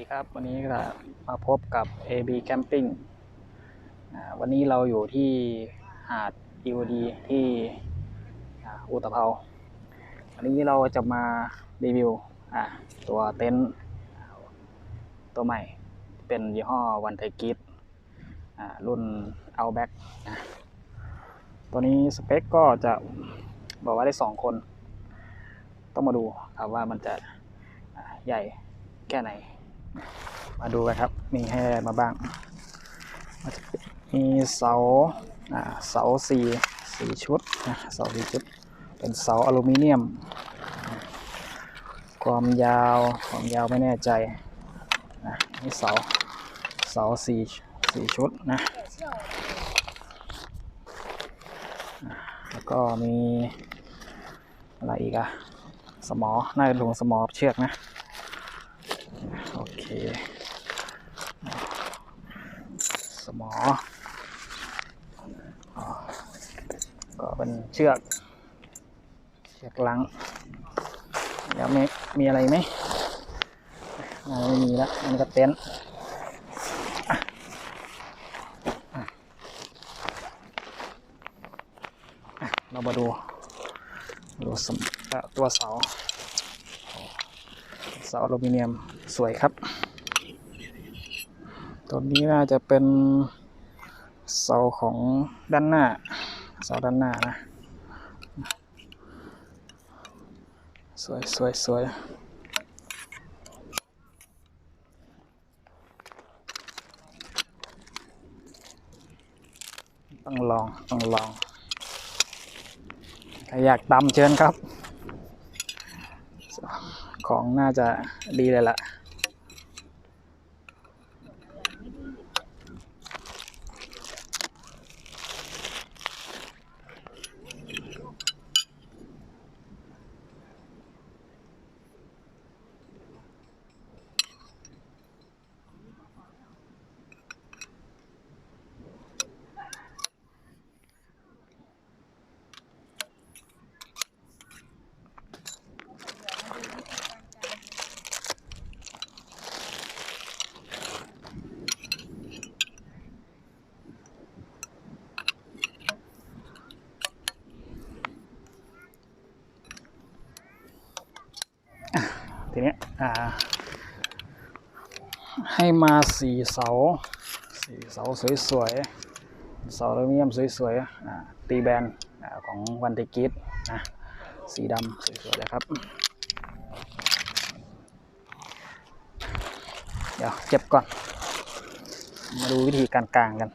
ดีครับ วันนี้ก็มาพบกับ AB Camping วันนี้เราอยู่ที่หาด EOD ที่อุตภเปาวันนี้เราจะมารีวิวตัวเต็นท์ตัวใหม่ เป็นยี่ห้อวันไทกิฟรุ่น Outback นะตัวนี้สเปคก็จะบอกว่าได้ 2 คน ต้องมาดูครับว่ามันจะใหญ่แค่ไหน มาดูกันครับ มีให้อะไรมาบ้าง มีเสาเสาสี่สี่ชุดเสาสี่ชุด เป็นเสาอลูมิเนียม ความยาวความยาวไม่แน่ใจนะนี่เสาเสาสี่สี่ชุดนะ แล้วก็มีอะไรอีกอะสมอ น่าจะถุงสมอเชือกนะ เค สมอ ก็เป็นเชือก เชือกลัง แล้วมีมีอะไรไหมไม่มีแล้ว มันก็เต็นท์เรามาดูดูสมตัวเสาเสาอลูมิเนียมสวยครับ ตัวนี้น่าจะเป็นเสาของด้านหน้า เสาด้านหน้านะ สวยสวยสวยต้องลอง ต้องลองใครอยากดำเชิญครับ ของน่าจะดีเลยล่ะ ทีเนี้ยอ่า ให้มาสี่เสาสี่เสาสวยๆเสาอลูมิเนียมสวยๆอ่าตีแบนอของวันติกิฟนะสีดำสวยๆเลยครับ เดี๋ยวเจ็บก่อน มาดูวิธีการกลางกัน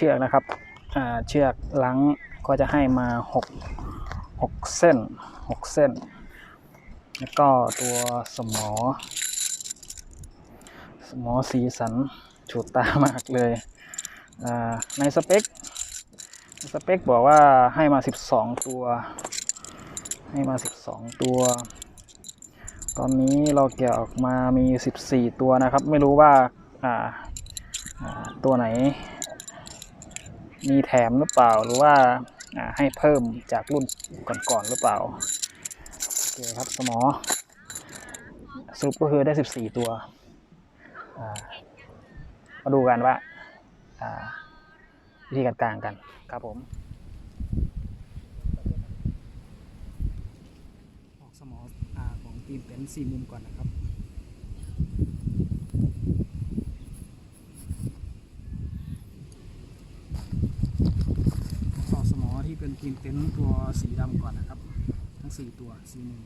ชือกนะครับเชือกลังก็จะให้มา 6 6 เส้น 6 เส้น แล้วก็ตัวสมอ สมอสีสันฉูดตามากเลยในสเปคสเปคบอกว่าให้มา 12 ตัว ให้มา 12 ตัว ตอนนี้เราแกะออกมามี 14 ตัวนะครับ ไม่รู้ว่าตัวไหน มีแถมหรือเปล่าหรือว่าให้เพิ่มจากรุ่นก่อนๆหรือเปล่าโอเคครับสมอสรุปก็คือได้ 14 ตัวมาดูกันว่าวิธีการกลางกันครับผมออกสมออของทีมเป็นสี่มุมก่อนนะครับ ต่อสมอที่เป็นทีมเต็นท์ตัว สีดำก่อนนะครับ ทั้งสี่ตัวสีหนึ่ง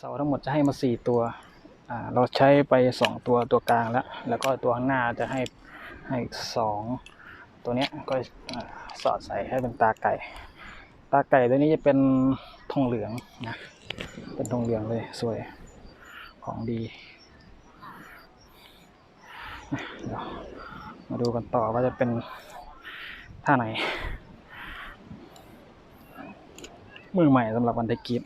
เสาทั้งหมดจะให้มาสี่ตัวเราใช้ไปสองตัวตัวกลางแล้ว แล้วก็ตัวข้างหน้าจะให้ให้อีกสองตัวเนี้ยก็สอดใส่ให้เป็นตาไก่ ตาไก่ตัวนี้จะเป็นทองเหลืองนะเป็นทองเหลืองเลยสวยของดีมาดูกันต่อว่าจะเป็นท่าไหนมือใหม่สำหรับวันไทกีบ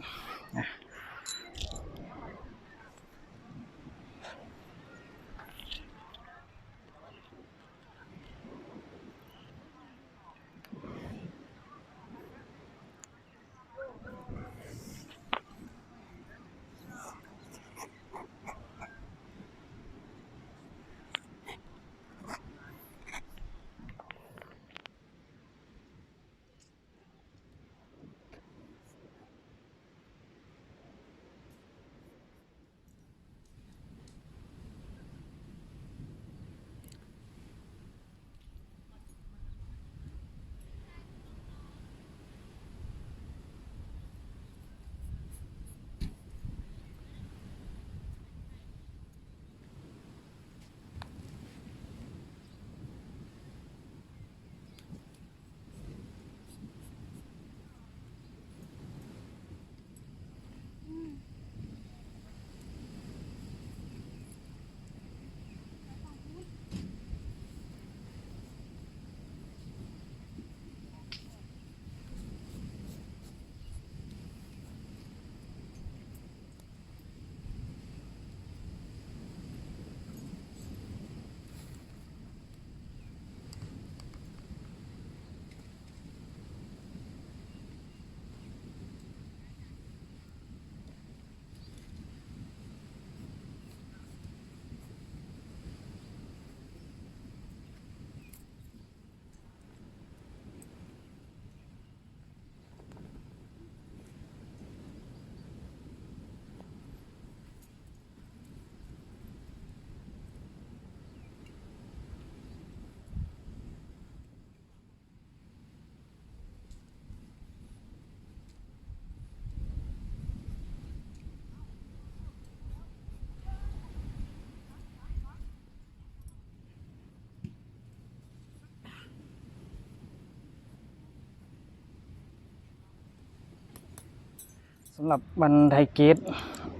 ำหรับวันไทเกต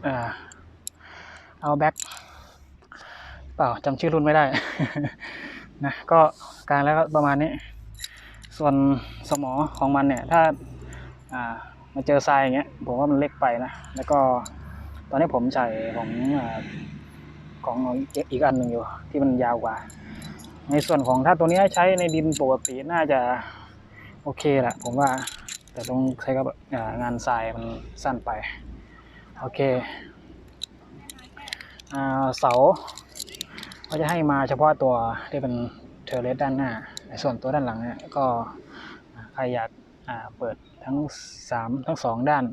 อ่าเอาแบ็คเปล่าจำชื่อรุ่นไม่ได้นะก็กลางแล้วก็ประมาณนี้ ส่วนสมอของมันเนี่ย ถ้าามาเจอทรายอย่างเงี้ยผมว่ามันเล็กไปนะ แล้วก็ตอนนี้ผมใส่ของอของอีกอันหนึ่งอยู่ ที่มันยาวกว่า ในส่วนของถ้าตัวนี้ใช้ในดินปกติน่าจะโอเคแหละผมว่า แต่ต้องใช้กับงานทรายมันสั้นไป โอเคเสาก็จะให้มาเฉพาะตัวที่เป็นเทอร์เลสด้านหน้าในส่วนตัวด้านหลังเนี่ยก็ใครอยากเปิดทั้ง 3 ทั้ง 2 ด้าน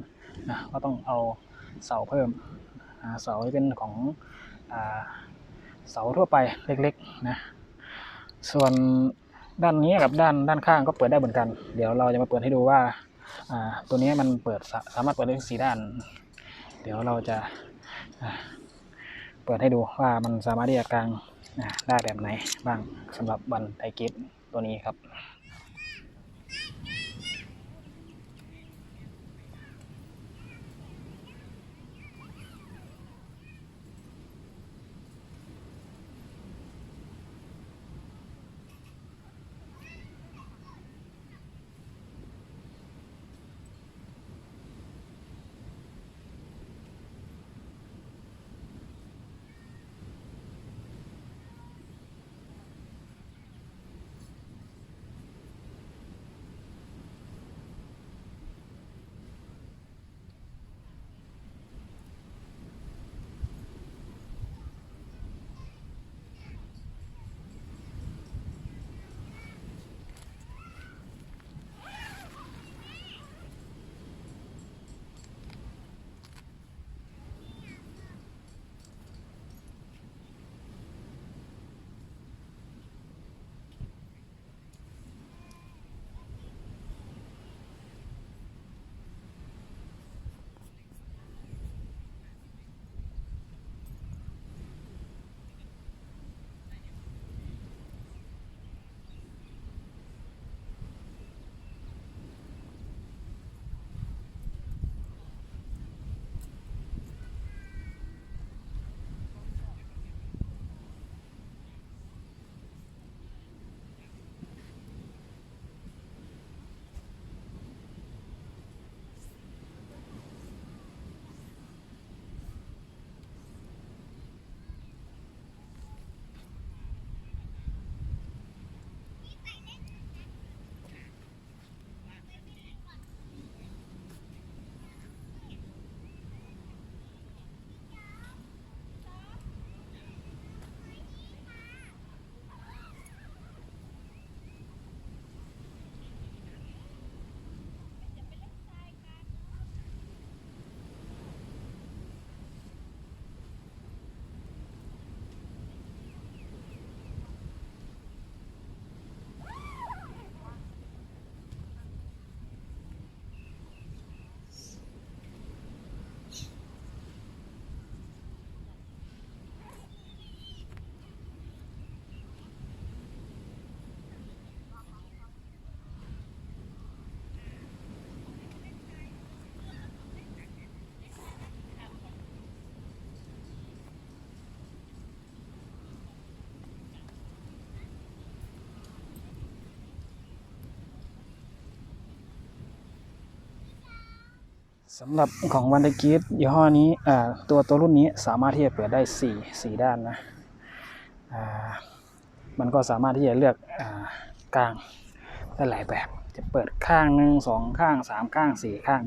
นะก็ต้องเอาเสาเพิ่มเสาที่เป็นของเสาทั่วไปเล็กๆนะส่วนด้านนี้กับด้านด้านข้างก็เปิดได้เหมือนกัน เดี๋ยวเราจะมาเปิดให้ดูว่า ตัวนี้มันเปิดสามารถเปิดได้ทั้งสีด้าน เดี๋ยวเราจะเปิดให้ดูว่ามันสามารถที่จะกางได้แบบไหนบ้างสำหรับบันไทกิฟตัวนี้ครับ สำหรับของวันเดกิฟยี่ห้อนี้ตัวตัวรุ่นนี้สามารถที่จะเปิดได้4 4ด้านนะมันก็สามารถที่จะเลือกอกลางได้หลายแบบ จะเปิดข้างหนึ่งสองข้างสามข้างสี่ข้าง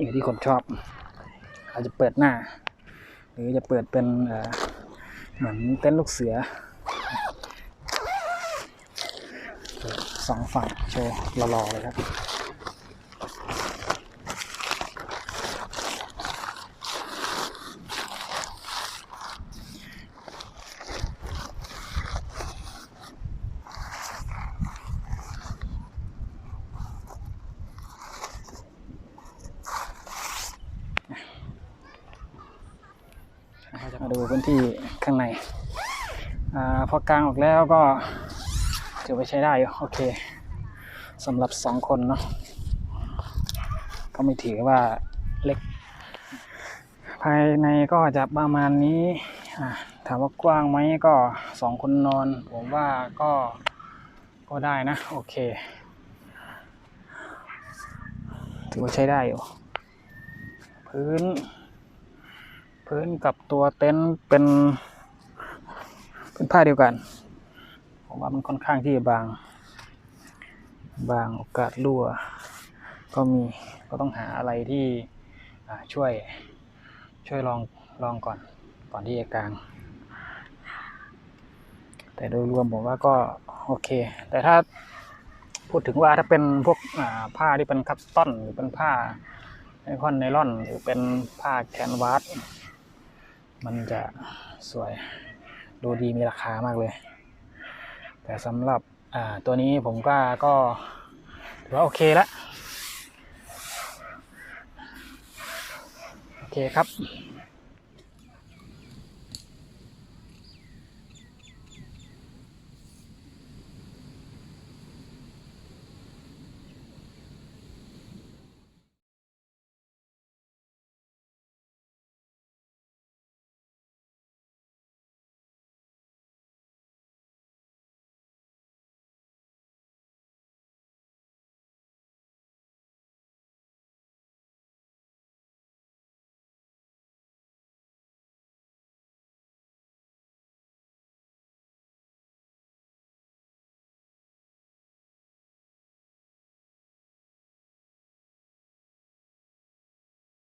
อยู่ที่คนชอบ อาจจะเปิดหน้า หรือจะเปิดเป็นเหมือนเต้นลูกเสือสองฝั่งโชว์หล่อๆเลยครับ มาดูพื้นที่ข้างใน อพอกลางออกแล้วก็ถือว่าใช้ได้อยู่โอเคสำหรับสองคนเนาะก็ไม่ถือว่าเล็ก ภายในก็จะประมาณนี้ถามว่ากว้างไหมก็สองคนนอน ผมว่าก็ก็ได้นะ โอเค ถือว่าใช้ได้อยู่ พื้น พื้นกับตัวเต็นท์เป็น เป็นผ้าเดียวกัน ผมว่ามันค่อนข้างที่จะบาง บางโอกาสรั่ว ก็มีก็ต้องหาอะไรที่ช่วยช่วยลองลองก่อนก่อนที่จะกลาง แต่โดยรวมผมว่าก็โอเค แต่ถ้าพูดถึงว่าถ้าเป็นพวกผ้าที่เป็นคัสตอนหรือเป็นผ้าไอคอนไนลอนหรือเป็นผ้าแคนวาสมันจะสวย ดูดีมีราคามากเลย แต่สำหรับตัวนี้ผมก็ก็ถือว่าโอเคละโอเคครับ